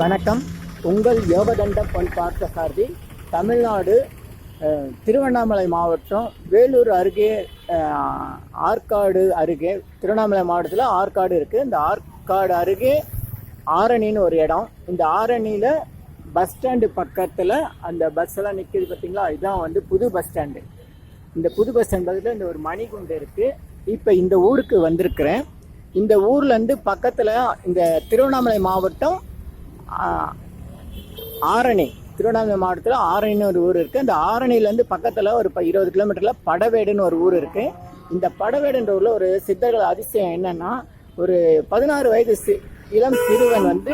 வணக்கம். உங்கள் யோகதண்ட பொன் பார்த்த சாரதி தமிழ்நாடு திருவண்ணாமலை மாவட்டம் வேலூர் அருகே ஆற்காடு அருகே திருவண்ணாமலை மாவட்டத்தில் ஆற்காடு இருக்குது இந்த ஆற்காடு அருகே ஆரணின்னு ஒரு இடம். இந்த ஆரணியில் பஸ் ஸ்டாண்டு பக்கத்தில் அந்த பஸ்ஸெல்லாம் நிற்கிது பார்த்தீங்களா இதுதான் வந்து புது பஸ் ஸ்டாண்டு. இந்த புது பஸ் ஸ்டாண்ட் பக்கத்தில் இந்த ஒரு மணிகுண்டு இருக்குது இப்போ இந்த ஊருக்கு வந்திருக்கிறேன். இந்த ஊர்லேருந்து பக்கத்தில் இந்த திருவண்ணாமலை மாவட்டம் ஆரணி. திருவண்ணாமலை மாவட்டத்தில் ஆரணின்னு ஒரு ஊர் இருக்குது அந்த ஆரணிலேருந்து பக்கத்தில் ஒரு இருபது கிலோமீட்டரில் படவேடுன்னு ஒரு ஊர் இருக்குது இந்த படவேடுன்ற ஊரில் ஒரு சித்தர்கள் அதிசயம் என்னென்னா ஒரு பதினாறு வயது சி இளம் சிறுவன் வந்து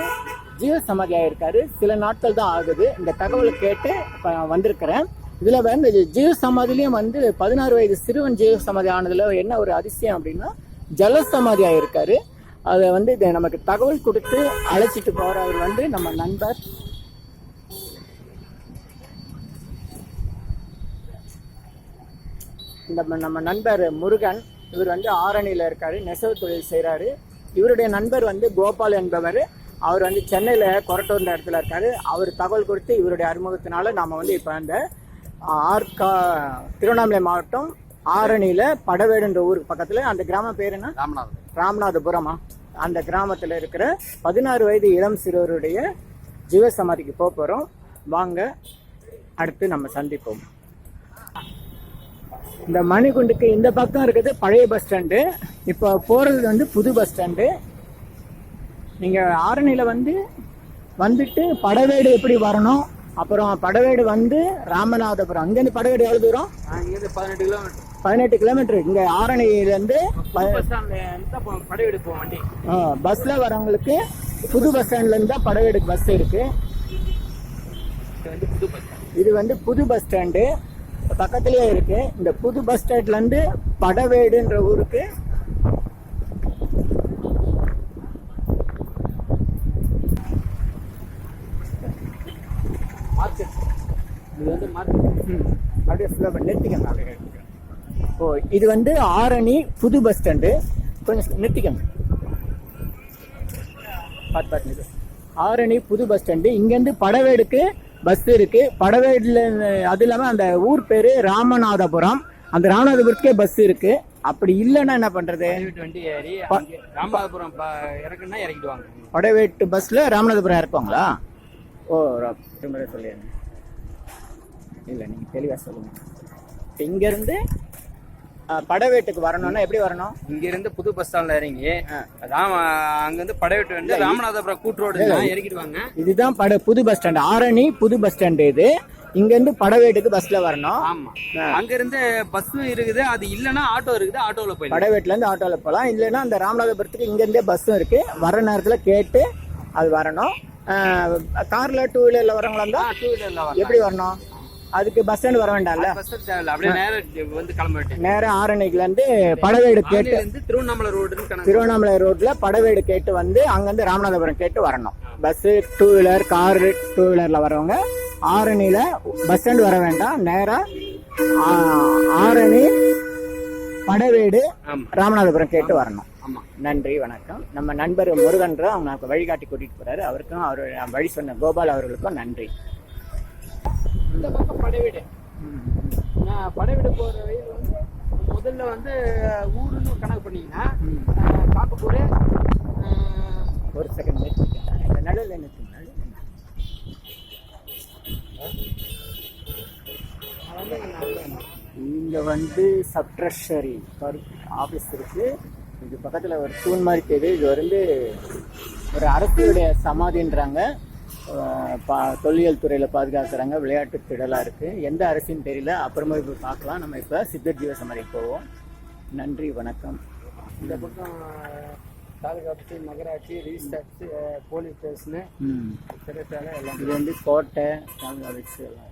ஜீவ சமாதி ஆயிருக்காரு. சில நாட்கள் தான் ஆகுது. இந்த தகவலை கேட்டு இப்போ வந்திருக்கிறேன். இதில் வந்து ஜீவ சமாதிலையும் வந்து பதினாறு வயது சிறுவன் ஜீவ சமாதி ஆனதில் என்ன ஒரு அதிசயம் அப்படின்னா ஜல சமாதி அதை வந்து இதை நமக்கு தகவல் கொடுத்து அழைச்சிட்டு போறவர் வந்து நம்ம நண்பர். இந்த ம- நம்ம நண்பர் முருகன் இவர் வந்து ஆரணியில் இருக்காரு நெசவு தொழில் செய்கிறாரு இவருடைய நண்பர் வந்து கோபால் என்பவர். அவர் வந்து சென்னையில் கொரட்டூர்ன்ற இடத்துல இருக்காரு. அவர் தகவல் கொடுத்து இவருடைய அறிமுகத்தினால நாம் வந்து இப்போ அந்த ஆர்கா திருவண்ணாமலை மாவட்டம் ஆரணியில் படவேடுன்ற ஊருக்கு பக்கத்தில் அந்த கிராம பேர் என்ன? ராமநாதன் ராமநாதபுரமா? அந்த கிராமத்தில் இருக்கிற பதினாறு வயது இளம் சிறுவருடைய ஜீவசமாதிக்கு போக போகிறோம் வாங்க அடுத்து நம்ம சந்திப்போம். இந்த மணிகுண்டுக்கு இந்த பக்கம் இருக்கிறது பழைய பஸ் ஸ்டாண்டு. இப்போ போகிறது வந்து புது பஸ் ஸ்டாண்டு. நீங்கள் ஆரணியில் வந்து வந்துட்டு படவேடு எப்படி வரணும்? அப்புறம் படவேடு வந்து ராமநாதபுரம். அங்கேருந்து படவேடு எவ்வளோ தூரம்? இங்கேருந்து பதினெட்டு கிலோமீட்டர். பதினெட்டு கிலோமீட்டர் இங்கே ஆரணியிலேருந்து பஸ் ஸ்டாண்ட்ல இருந்து தான் போ- படை எடுப்போம் வண்டி பஸ்ல வரவங்களுக்கு புது பஸ் ஸ்டாண்ட்ல இருந்தா படவேடுக்கு பஸ் இருக்கு. இது வந்து புது பஸ் ஸ்டாண்ட் பக்கத்துலயே இருக்கு. இந்த புது பஸ் ஸ்டாண்ட்ல இருந்து படவேடுன்ற ஊருக்கு மார்க்கெட். இது வந்து மார்க்கெட். அப்படியே பண்ணி நிறுத்திக்கங்க. அப்படியே ஓ இது வந்து ஆரணி புது பஸ் ஸ்டாண்டு கொஞ்சம் நிறுத்திக்கங்க. பார்த்து பார்த்து. ஆரணி புது பஸ் ஸ்டாண்டு இங்கேருந்து படவேடுக்கு பஸ் இருக்கு. படவேடுல அது இல்லாமல் அந்த ஊர் பேர் ராமநாதபுரம். அந்த ராமநாதபுரத்துக்கே பஸ் இருக்கு. அப்படி இல்லைன்னா என்ன பிரைவேட் வண்டி ஏறி ராமநாதபுரம் இறக்குன்னா இறக்கிடுவாங்க. படவேட்டு பஸ்ல ராமநாதபுரம் இறக்குவாங்களா? ஓ சொல்லிடுங்க இல்லை நீங்க தெளிவா சொல்லுங்க. இப்ப இங்க இருந்து அஹ், படவேட்டுக்கு வரணும்னா எப்படி வரணும்? இங்க இருந்து புது பஸ் ஸ்டாண்ட்ல இறங்கி ராம அங்க இருந்து படைவெட்டு வந்து ராமநாதபுரம் கூட்டு ரோடு இறக்கிடுவாங்க இதுதான் பட புது பஸ் ஸ்டாண்டு ஆரணி புது பஸ் ஸ்டாண்டு இது. இங்க இருந்து படவேட்டுக்கு பஸ்ல வரணும். ஆமா. அங்க இருந்து பஸ் இருக்குது. அது இல்லனா ஆட்டோ இருக்குது. ஆட்டோல போயிடலாம். படவேட்டுல இருந்து ஆட்டோல போகலாம். இல்லைன்னா அந்த ராமநாதபுரத்துக்கு இங்க இருந்தே பஸ்ஸும் இருக்கு. வர நேரத்துல கேட்டு அது வரணும். கார்ல டூ வீலர்ல வரவங்களா இருந்தா டூ வீலர்ல எப்படி வரணும்? அதுக்கு பஸ் ஸ்டாண்ட் வர வேண்டாம்ல? பஸ் தேவையில்ல. அப்படியே நேரம் வந்து நேரம் ஆரணிக்குல இருந்து படவேடு கேட்டு திருவண்ணாமலை கணக்கு. திருவண்ணாமலை ரோட்ல படவேடு கேட்டு வந்து அங்கிருந்து ராமநாதபுரம் கேட்டு வரணும். Bus two wheeler car two வீலர்ல வரவங்க ஆரணியில பஸ் ஸ்டாண்ட் வர வேண்டாம். நேரா ஆ, ஆரணி படவேடு ராமநாதபுரம் கேட்டு வரணும். நன்றி வணக்கம். நம்ம நண்பர் முருகன்ற அவங்க வழிகாட்டி கூட்டிட்டு போறாரு. அவருக்கும் அவர் வழி சொன்ன கோபால் அவர்களுக்கும் நன்றி. இந்த பக்கம் படைவீடு. நான் படைவீடு போகிற வழியில் வந்து முதல்ல வந்து ஊருன்னு ஒரு கணக்கு பண்ணிங்கன்னா அஹ், ஒரு செகண்ட் இந்த நடுவில் என்ன இங்கே வந்து சப்ட்ரெஷரி ஆஃபீஸ் இருக்கு. இது பக்கத்தில் ஒரு தூண் மாதிரி தெரியுது. இது வந்து ஒரு அரசியுடைய சமாதின்றாங்க. பா- தொல்லியல் துறையில பாதுகாக்கிறாங்க விளையாட்டு திடலா இருக்கு. எந்த அரசின்னு தெரியல அப்புறமா போய் பார்க்கலாம் நம்ம இப்ப சித்தர் ஜீவ சமாதிக்கு போவோம். நன்றி வணக்கம். இந்த பக்கம் தாலுகா ஆஃபீஸு நகராட்சி ரிஜிஸ்டர் போலீஸ் ஸ்டேஷனு. சிறைச்சாலை எல்லாம். இது வந்து கோட்டை தாலுகா எல்லாம்.